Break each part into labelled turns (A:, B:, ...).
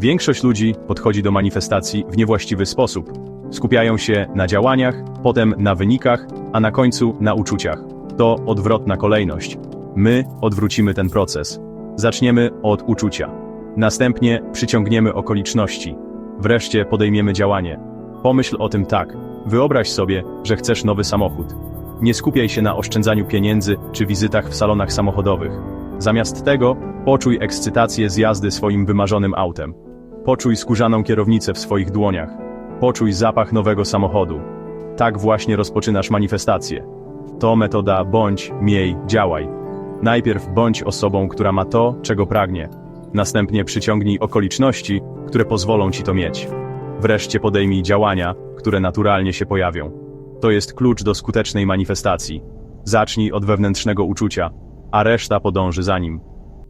A: Większość ludzi podchodzi do manifestacji w niewłaściwy sposób. Skupiają się na działaniach, potem na wynikach, a na końcu na uczuciach. To odwrotna kolejność. My odwrócimy ten proces. Zaczniemy od uczucia. Następnie przyciągniemy okoliczności. Wreszcie podejmiemy działanie. Pomyśl o tym tak. Wyobraź sobie, że chcesz nowy samochód. Nie skupiaj się na oszczędzaniu pieniędzy czy wizytach w salonach samochodowych. Zamiast tego poczuj ekscytację z jazdy swoim wymarzonym autem. Poczuj skórzaną kierownicę w swoich dłoniach. Poczuj zapach nowego samochodu. Tak właśnie rozpoczynasz manifestację. To metoda bądź, miej, działaj. Najpierw bądź osobą, która ma to, czego pragnie. Następnie przyciągnij okoliczności, które pozwolą ci to mieć. Wreszcie podejmij działania, które naturalnie się pojawią. To jest klucz do skutecznej manifestacji. Zacznij od wewnętrznego uczucia, a reszta podąży za nim.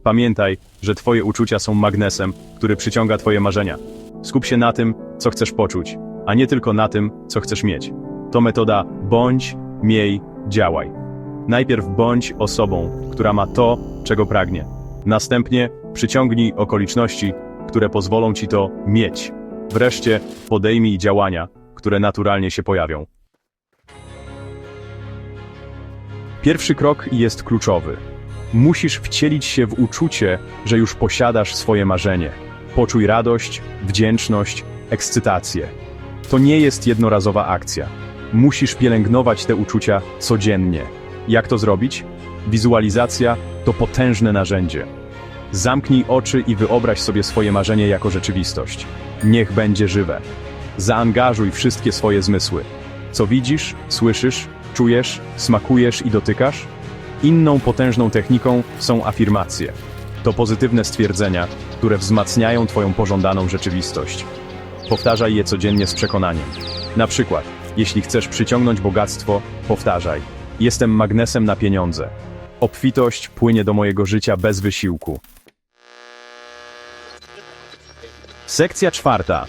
A: Pamiętaj, że Twoje uczucia są magnesem, który przyciąga Twoje marzenia. Skup się na tym, co chcesz poczuć, a nie tylko na tym, co chcesz mieć. To metoda bądź, miej, działaj. Najpierw bądź osobą, która ma to, czego pragnie. Następnie przyciągnij okoliczności, które pozwolą ci to mieć. Wreszcie podejmij działania, które naturalnie się pojawią. Pierwszy krok jest kluczowy. Musisz wcielić się w uczucie, że już posiadasz swoje marzenie. Poczuj radość, wdzięczność, ekscytację. To nie jest jednorazowa akcja. Musisz pielęgnować te uczucia codziennie. Jak to zrobić? Wizualizacja to potężne narzędzie. Zamknij oczy i wyobraź sobie swoje marzenie jako rzeczywistość. Niech będzie żywe. Zaangażuj wszystkie swoje zmysły. Co widzisz, słyszysz, czujesz, smakujesz i dotykasz? Inną potężną techniką są afirmacje. To pozytywne stwierdzenia, które wzmacniają Twoją pożądaną rzeczywistość. Powtarzaj je codziennie z przekonaniem. Na przykład, jeśli chcesz przyciągnąć bogactwo, powtarzaj: Jestem magnesem na pieniądze. Obfitość płynie do mojego życia bez wysiłku. Sekcja czwarta.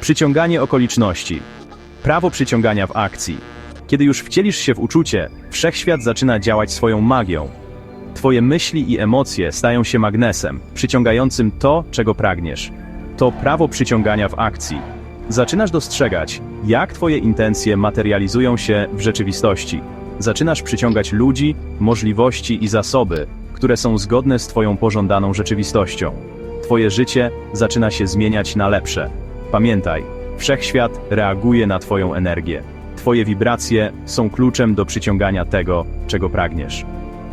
A: Przyciąganie okoliczności. Prawo przyciągania w akcji. Kiedy już wcielisz się w uczucie, wszechświat zaczyna działać swoją magią. Twoje myśli i emocje stają się magnesem, przyciągającym to, czego pragniesz. To prawo przyciągania w akcji. Zaczynasz dostrzegać, jak Twoje intencje materializują się w rzeczywistości. Zaczynasz przyciągać ludzi, możliwości i zasoby, które są zgodne z Twoją pożądaną rzeczywistością. Twoje życie zaczyna się zmieniać na lepsze. Pamiętaj, wszechświat reaguje na Twoją energię. Twoje wibracje są kluczem do przyciągania tego, czego pragniesz.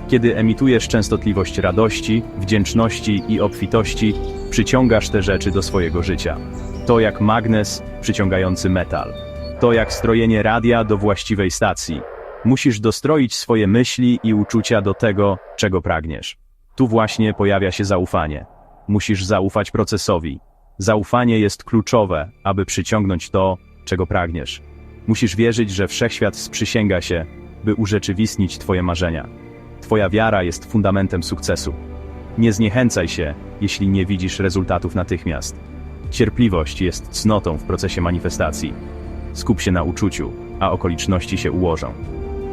A: Kiedy emitujesz częstotliwość radości, wdzięczności i obfitości, przyciągasz te rzeczy do swojego życia. To jak magnes przyciągający metal. To jak strojenie radia do właściwej stacji. Musisz dostroić swoje myśli i uczucia do tego, czego pragniesz. Tu właśnie pojawia się zaufanie. Musisz zaufać procesowi. Zaufanie jest kluczowe, aby przyciągnąć to, czego pragniesz. Musisz wierzyć, że wszechświat sprzysięga się, by urzeczywistnić Twoje marzenia. Twoja wiara jest fundamentem sukcesu. Nie zniechęcaj się, jeśli nie widzisz rezultatów natychmiast. Cierpliwość jest cnotą w procesie manifestacji. Skup się na uczuciu, a okoliczności się ułożą.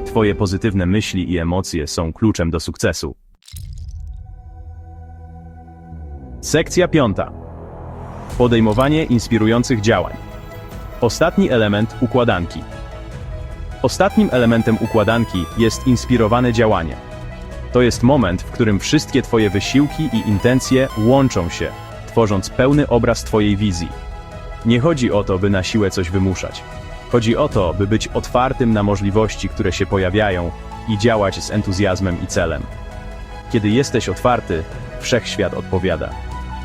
A: Twoje pozytywne myśli i emocje są kluczem do sukcesu. Sekcja piąta. Podejmowanie inspirujących działań. Ostatni element układanki. Ostatnim elementem układanki jest inspirowane działanie. To jest moment, w którym wszystkie Twoje wysiłki i intencje łączą się, tworząc pełny obraz Twojej wizji. Nie chodzi o to, by na siłę coś wymuszać. Chodzi o to, by być otwartym na możliwości, które się pojawiają i działać z entuzjazmem i celem. Kiedy jesteś otwarty, wszechświat odpowiada.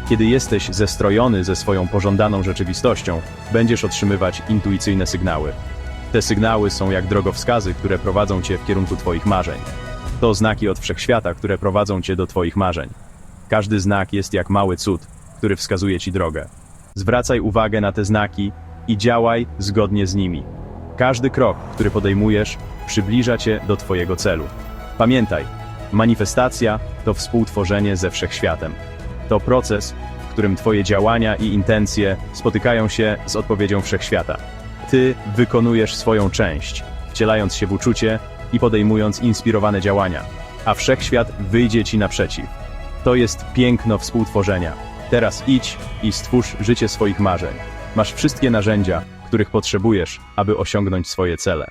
A: Kiedy jesteś zestrojony ze swoją pożądaną rzeczywistością, będziesz otrzymywać intuicyjne sygnały. Te sygnały są jak drogowskazy, które prowadzą cię w kierunku Twoich marzeń. To znaki od wszechświata, które prowadzą cię do Twoich marzeń. Każdy znak jest jak mały cud, który wskazuje Ci drogę. Zwracaj uwagę na te znaki i działaj zgodnie z nimi. Każdy krok, który podejmujesz, przybliża Cię do Twojego celu. Pamiętaj, manifestacja to współtworzenie ze wszechświatem. To proces, w którym Twoje działania i intencje spotykają się z odpowiedzią wszechświata. Ty wykonujesz swoją część, wcielając się w uczucie i podejmując inspirowane działania, a wszechświat wyjdzie Ci naprzeciw. To jest piękno współtworzenia. Teraz idź i stwórz życie swoich marzeń. Masz wszystkie narzędzia, których potrzebujesz, aby osiągnąć swoje cele.